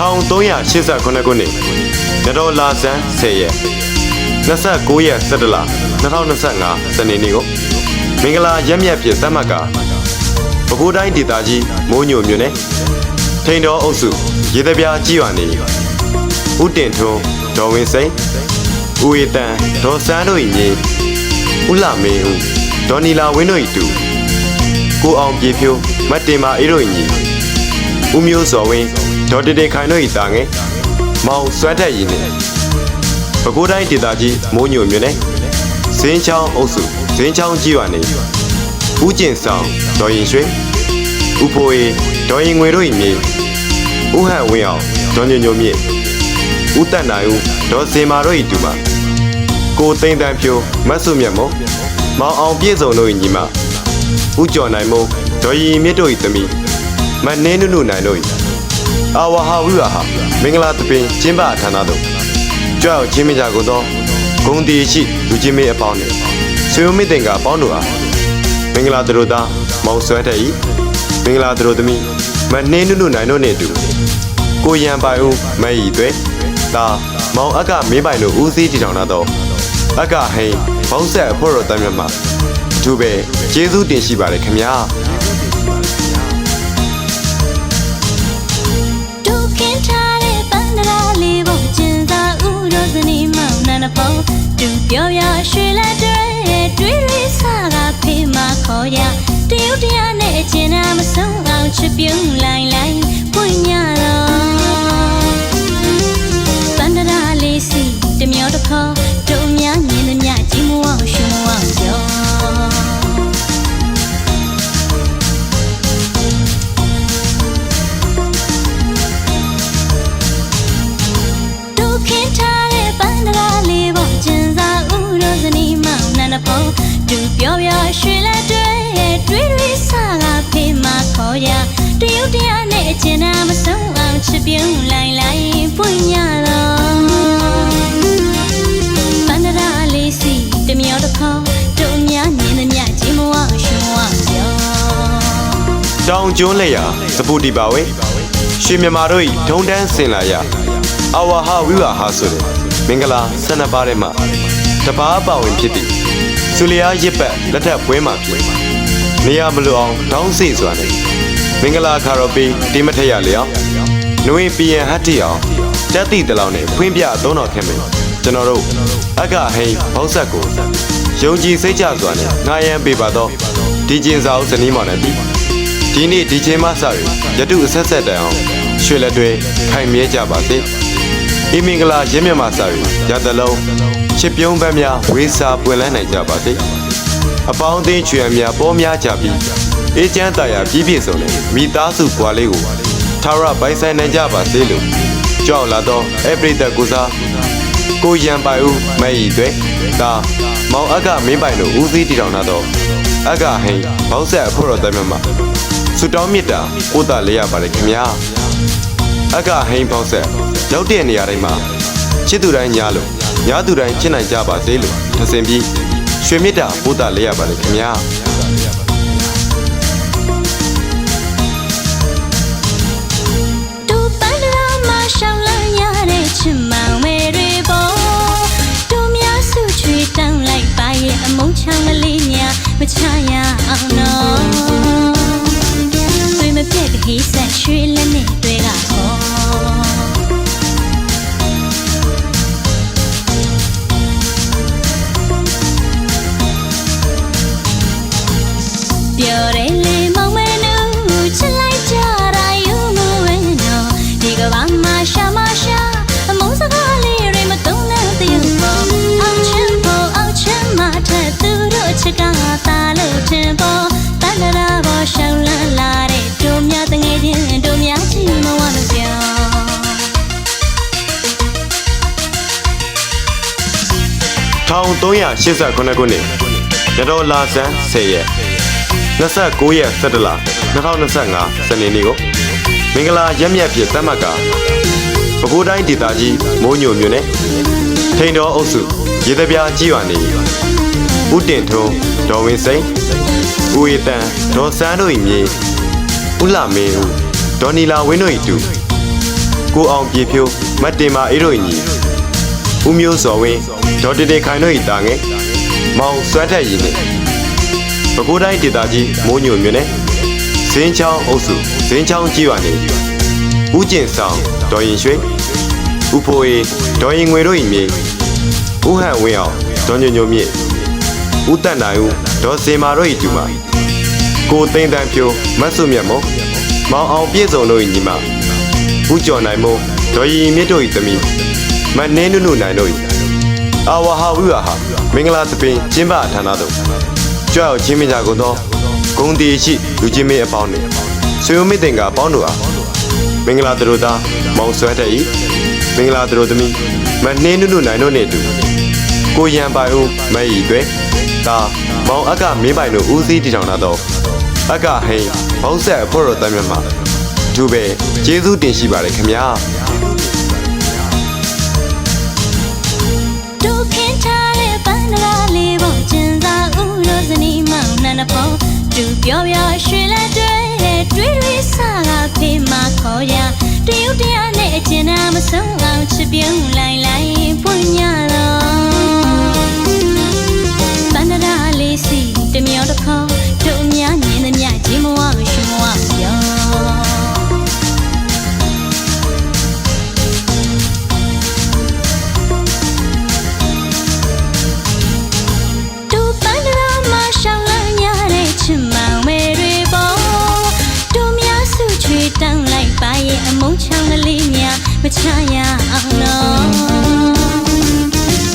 1389ခုနှစ်ရတော်လာဇန်10ရက်29ရက်17လ2025စနေနေ့ကိုမင်္ဂလာရက်မြတ်ဖြစ်သတ်မှတ်ကပဲခူးတိုင်းဒေသကြီးမိုးညိုမြို့နယ်ထိန်တော်အုပ်စုရေတပြားကြီးရွာနေဦးတင်ထွန်းဒေါ်ဝင်းစိန်ဦးအေတန်ဒေါ်စန်းတို့၏မြေဦးလာမေဦးဒေါ်နီလာဝင်းတို့၏တူကိုအောင်ပြေဖြိုးမတ်တင်မာအေးတို့၏ညီဦးမျိုးစော်ဝင်း ဒေါ်တေတေခိုင်တို့၏တာငယ်မောင်စွမ်းထက်ရည်နှင့်ပဲခူးတိုင်းဒေသကြီးမိုးညိုမြို့နယ်ဇင်းချောင်းအုပ်စုဇင်းချောင်းကြီးရွာနေဦးကျင်ဆောင်ဒေါ်ရင်ရွှေဦးဖိုးအေးဒေါ်ရင်ငွေတို့၏မြေဦးဟန်ဝင်းအောင်ဒေါ်ညိုညိုမြင့်ဦးတက်နိုင်ဦးဒေါ်စင်မာတို့၏တူမကိုသိန်းတန်းဖြိုးမတ်ဆုမြတ်မုံမောင်အောင်ပြည့်စုံတို့၏ညီမဦးကျော်နိုင်မုံဒေါ်ရင်မြင့်တို့၏သမီးမနှင်းနုနုနိုင်တို့၏ အာဝဟာဝိဝဟာမင်္ဂလာတပင်ကျင်းပဌာနသို့ကြွရောက်ချင်းမကြကုန်သောဂုံတီရှိလူချင်းမေအပေါင်းနှင့်ဆွေဦးမိတင်ကအပေါင်းတို့အားမင်္ဂလာတို့သားမောင်ဆွဲထက်၏မင်္ဂလာတို့သမီးမနှင်းနုနုနိုင်တို့နှင့်အတူကိုရန်ပိုင်ဦးမယီသွဲဒါမောင်အကမင်းပိုင်တို့ဦးစီးတည်ထောင်လာတော့အကဟိန်ဘောင်းဆက်အဖို့တော်တမ်းမြတ်မှာအထူးပဲကျေးဇူးတင်ရှိပါတယ်ခင်ဗျာ ပြောပြရွှေလက်တွေတွေးရိစားကဖေးမခေါ်ရတရုတ်တရားနဲ့အကျဉ်းနာမဆုံးအောင်ချစ်ပြုံးလိုက်လိုက်ပွင့်ညတော့ပန္ဒရာလေးစီတမျောတစ်ခေါ် သူပြောပြရွှေလက်တွေတွေးတွေစားကဖေးမခေါ်ရတရုတ်တရားနဲ့အကျဉ်းနာမဆုံးအောင်ချစ်ပြုံးလိုက်လိုက်ပွင့်ညတော့ပန္ဒရာလေးစီတမျောတစ်ခေါက်တို့များမြင်သမျှကြည့်မအောင်ရှုံးအောင်ပြောတောင်ကျွန်းလက်ရာစပူတီပါဝဲရွှေမြမာတို့၏ဒုံတန်းစင်လာရအဝါဟာဝိဝါဟာဆိုတဲ့မင်္ဂလာဆန္ဒပါးထဲမှာတပားပါဝင်ဖြစ်သည့် စုလျာရစ်ပတ်လက်ထပ်ပွဲမှာဖြစ်နေရမလို့အောင်တောင်းစိတ်စွာနဲ့မင်္ဂလာခါရောပေးတိမထက်ရလျောင်းနွေပီယံဟတ်တီအောင်တက်တိတလောင်နဲ့ဖွင့်ပြသုံးတော်ခင်မယ်ကျွန်တော်တို့အကဟိန်ဘောက်ဆက်ကိုယုံကြည်စိတ်ချစွာနဲ့ငာယံပေးပါတော့ဒီကျင်စာအုပ်ဇနီးမောင်နဲ့ပြီးဒီနေ့ဒီချိန်မှစပြီးရတုအဆက်ဆက်တန်အောင်ရွှေလက်တွေခိုင်မြဲကြပါစေ။အီမင်္ဂလာရင်းမြတ်မှစပြီးရတလုံး ချစ်ပြုံးပန်းများဝေးစာပွင့်လန်းနိုင်ကြပါစေ။အပေါင်းအသင်းချွေအများပေါ်များကြပြီးအေးချမ်းသာယာပြည့်ပြည့်စုံတဲ့မိသားစုဘွားလေးကိုထာဝရပိုင်ဆိုင်နိုင်ကြပါစေလို့ကြောက်လာတော့အပရိသတ်ကိုစားကိုရန်ပိုင်ဦးမယီတွေဒါမောင်အကမင်းပိုင်တို့ဦးစီးတည်ထောင်လာတော့အကဟိန်ဘောက်ဆက်အဖို့တော်တမ်းမြတ်မှာဆူတောင်းမြတ်တာကိုတာလေးရပါတယ်ခင်ဗျာအကဟိန်ပေါက်ဆက်ရောက်တဲ့နေရာတိုင်းမှာချစ်သူတိုင်းညားလို့ ညားသူတိုင်းချစ်နိုင်ကြပါစေလို့ထစင်ပြီးရွှေမြတ်တာကိုတာလေးရပါတယ်ခင်ဗျာတူပန်းရာမှာရှောင်းလန်းရတဲ့ချစ်မောင်မဲတွေပေါ်တူများစုချွေတောင်းလိုက်ပါရဲ့အမုန်းချောင်းကလေးများမချရအောင်နော် ပြောတယ်လေမောင်မဲနူချစ်လိုက်ကြတာယူမဝဲနော်ဒီကဘာမှရှာမရှာအမုန်းစကားလေးတွေမတုံးတဲ့တရုပ်ပေါ်အောင်ချင်ပေါ်အောင်ချင်မထက်သူတို့ချစ်ကသာလို့ထင်ပေါ်တန်တရာပေါ်ရှောင်းလန်းလာတဲ့တို့များတငယ်ချင်းတို့များချီမဝလို့ပြော1389ခုနှစ်ရတော်လာဇန်10ရက် 29ရက်17လ2025စနေနေ့ကိုမင်္ဂလာရက်မြတ်ဖြစ်သတ်မှတ်ကပဲခူးတိုင်းဒေသကြီးမိုးညိုမြို့နယ်ထိန်တော်အုပ်စုရေတပြားကြီးရွာနေဦးတင်ထွန်းဒေါ်ဝင်းစိန်ဦးအေတန်ဒေါ်စန်းတို့၏မြေဦးလာမင်းဦးဒေါ်နီလာဝင်းတို့၏တူကိုအောင်ပြေဖြိုးမတ်တင်မာအေးတို့ညီဦးမျိုးစော်ဝင်းဒေါ်တေတေခိုင်တို့၏တာငယ်မောင်စွမ်းထက်ရည်နှင့် ပဲခူးတိုင်းဒေသကြီးမိုးညိုမြို့နယ်ဇင်းချောင်းအုပ်စုဇင်းချောင်းကြီးရွာနေဦးကျင်ဆောင်ဒေါ်ရင်ရွှေဦးဖိုးအေးဒေါ်ရင်ငွေတို့၏မြေဦးဟန်ဝင်းအောင်ဒေါ်ညိုညိုမြင့်ဦးတန်နိုင်ဦးဒေါ်စင်မာတို့၏တူမကိုသိန်းတန်းဖြိုးမတ်စုမြတ်မုံမောင်အောင်ပြည့်စုံတို့၏ညီမဦးကျော်နိုင်မုံဒေါ်ရင်မြင့်တို့၏သမီးမနှင်းနုနုနိုင်တို့၏အာဝဟာဝိဝဟာမင်္ဂလာသပင်ကျင်းပဌာနသို့ ကြွရောက်ချင်းမြကြကုန်သောဂုံတီရှိလူချင်းမင်းအပေါင်းနှင့်ဆွေဦးမိတ်တင်ကအပေါင်းတို့အားမင်္ဂလာတို့သားမောင်ဆွဲတဲ့၏မင်္ဂလာတို့သမီးမနှင်းနုနုနိုင်တို့နှင့်အတူကိုရန်ပိုင်ဦးမအီတွေဒါမောင်အကမင်းပိုင်တို့ဦးစီးတည်ထောင်လာသောအကဟိန်ဘောက်ဆက်အဖွဲ့တော်တမ်းမြတ်မှာသူပဲကျေးဇူးတင်ရှိပါတယ်ခင်ဗျာ နှံပေါ်သူပြောပြောရွှေလက်တွေတွေ့တွေ့ဆာကဖေးမခေါ်ရတရုတ်တရားနဲ့အကျဉ်းနာမဆုံးအောင်ချစ်ပြုံးလိုက်လိုက်ပွင့်ရတော့ မုန်းချောင်းကလေးများမချရအောင်နော်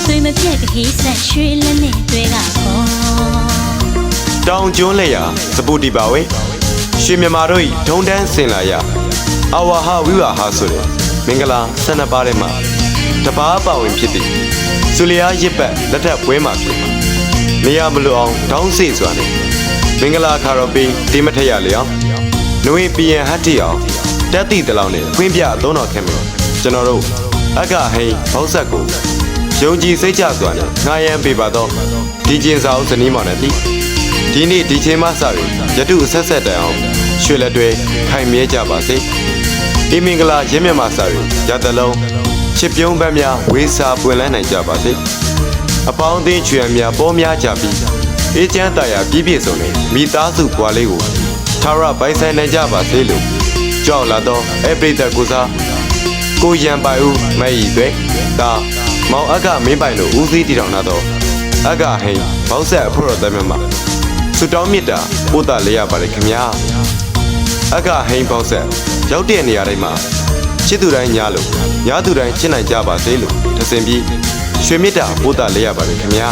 သွေးမပြက်ကလေးဆက်ရွှေလက်နဲ့တွေကပေါ်တောင်ကျွန်းလက်ရာစပူတီပါဝဲရွှေမြန်မာတို့ဤထုံတန်းစင်လာရအဝဟာဝိဝဟာဆိုတဲ့မင်္ဂလာဆန္ဒပါးထဲမှာတပားပါဝင်ဖြစ်သည်ဆူလျာရစ်ပတ်လက်ထပ်ပွဲမှာဖြစ်နေရမလို့အောင်တောင်းစေစွာနဲ့မင်္ဂလာခါရောပင်းဒီမထက်ရလျောင်းနွေပီယံဟတ်တီအောင် တက်တီတလောင်နဲ့ခွင်းပြအသုံးတော်ခင်မယ်ကျွန်တော်တို့အကဟိန်ဘောက်ဆက်ကိုယုံကြည်စိတ်ချစွာနဲ့ငှားရမ်းပေးပါတော့ဒီကျင်စာအုပ်ဇနီးမောင်နဲ့သည်ဒီနေ့ဒီချိန်မှစပြီးရတုအဆက်ဆက်တန်အောင်ရွှေလက်တွေခိုင်မြဲကြပါစေ။ဒီမင်္ဂလာရင်းမြတ်မှစပြီးရတလုံးချစ်ပြုံးပန်းများဝေးစာပွင့်လန်းနိုင်ကြပါစေ။အပေါင်းအသင်းချွေများပေါ်များကြပြီးအေးချမ်းတရားပြည့်ပြည့်စုံတဲ့မိသားစုပွားလေးကိုသာရပိုင်ဆိုင်နိုင်ကြပါစေလို့ ကြောက်လာတော့အပရိသတ်ကိုစားကိုရန်ပိုင်ဦးမအီတွေဒါမောင်အကမင်းပိုင်တို့ဦးစီးတည်ထောင်လာတော့အကဟိန်ဘောက်ဆက်အဖို့တော်တမ်းမှာဆုတောင်းမြတ်တာပို့တာလေးရပါတယ်ခင်ဗျာအကဟိန်ပေါက်ဆက်ရောက်တဲ့နေရာတိုင်းမှာချစ်သူတိုင်းညားလို့ညားသူတိုင်းချစ်နိုင်ကြပါစေလို့ထစင်ပြီးရွှေမြတ်တာပို့တာလေးရပါတယ်ခင်ဗျာ